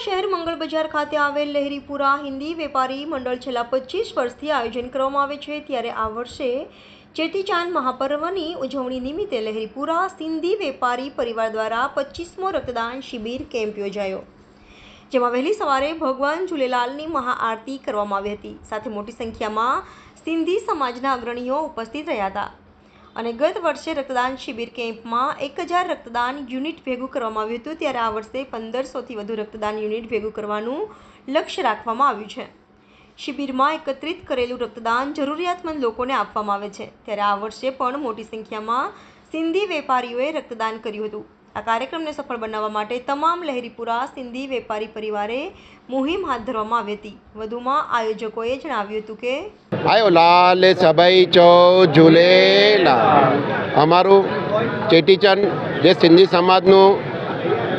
ખાતે આવેલ લહેરીપુરા હિન્દી વેપારી મંડળ છેલ્લા પચીસ વર્ષથી આયોજન કરવામાં આવે છે. ત્યારે આ વર્ષે ચેટીચાંદ મહાપર્વની ઉજવણી નિમિત્તે લહેરીપુરા સિંધી વેપારી પરિવાર દ્વારા પચીસમો રક્તદાન શિબિર કેમ્પ યોજાયો, જેમાં વહેલી સવારે ભગવાન ઝૂલેલાલની મહાઆરતી કરવામાં આવી હતી. સાથે મોટી સંખ્યામાં સિંધી સમાજના અગ્રણીઓ ઉપસ્થિત રહ્યા હતા. અને ગત વર્ષે રક્તદાન શિબિર કેમ્પમાં એક હજાર રક્તદાન યુનિટ ભેગું કરવામાં આવ્યું હતું. ત્યારે આ વર્ષે પંદરસોથી વધુ રક્તદાન યુનિટ ભેગું કરવાનું લક્ષ્ય રાખવામાં આવ્યું છે. શિબિરમાં એકત્રિત કરેલું રક્તદાન જરૂરિયાતમંદ લોકોને આપવામાં આવે છે. ત્યારે આ વર્ષે પણ મોટી સંખ્યામાં સિંધી વેપારીઓએ રક્તદાન કર્યું હતું. આ કાર્યક્રમને સફળ બનાવવા માટે તમામ લહેરીપુરા સિંધી વેપારી પરિવારે મુહિમ હાથ ધરવામાં આવી હતી. વધુમાં આયોજકોએ જણાવ્યું હતું કે, આયો લાલ સભાઈ ચો ઝૂલેલાલ અમારું ચેટીચંદ જે સિંધી સમાજનું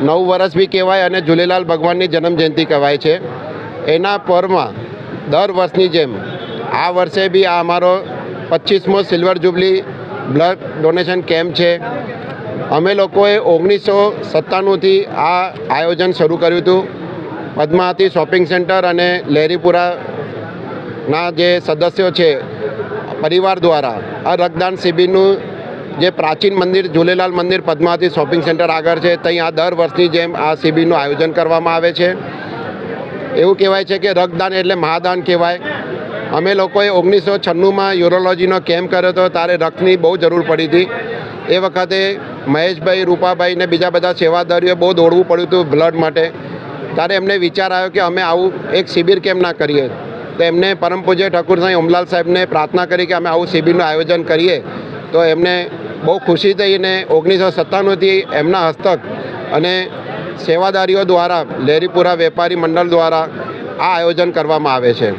નવ વર્ષ બી કહેવાય અને ઝૂલેલાલ ભગવાનની જન્મ જયંતિ કહેવાય છે, એના પરમાં દર વર્ષની જેમ આ વર્ષે બી આ અમારો પચીસમો silver jubilee blood donation camp છે. અમે લોકોએ ઓગણીસો સત્તાણુંથી આ આયોજન શરૂ કર્યું હતું. પદ્માવતી શોપિંગ સેન્ટર અને લહેરીપુરાના જે સદસ્યો છે, પરિવાર દ્વારા આ રક્તદાન શિબિરનું જે પ્રાચીન મંદિર, ઝૂલેલાલ મંદિર પદ્માવતી શોપિંગ સેન્ટર આગળ છે, ત્યાં આ દર વર્ષની જેમ આ શિબિરનું આયોજન કરવામાં આવે છે. એવું કહેવાય છે કે રક્તદાન એટલે મહાદાન કહેવાય. અમે લોકોએ ઓગણીસો છન્નુંમાં યુરોલોજીનો કેમ્પ કર્યો હતો, ત્યારે રક્તની બહુ જરૂર પડી હતી. એ વખતે મહેશભાઈ, રૂપાભાઈ ને બીજા બધા સેવાદારીઓએ બહુ દોડવું પડ્યું હતું બ્લડ માટે. ત્યારે એમને વિચાર આવ્યો કે અમે આવું એક શિબિર કેમ ના કરીએ? તો એમને પરમ પૂજ્ય ઠાકુર સાંઈ ઓમલાલ સાહેબને પ્રાર્થના કરી કે અમે આવું શિબિરનું આયોજન કરીએ. તો એમને બહુ ખુશી થઈને ઓગણીસો સત્તાણુંથી એમના હસ્તક અને સેવાદારીઓ દ્વારા લહેરીપુરા વેપારી મંડળ દ્વારા આ આયોજન કરવામાં આવે છે.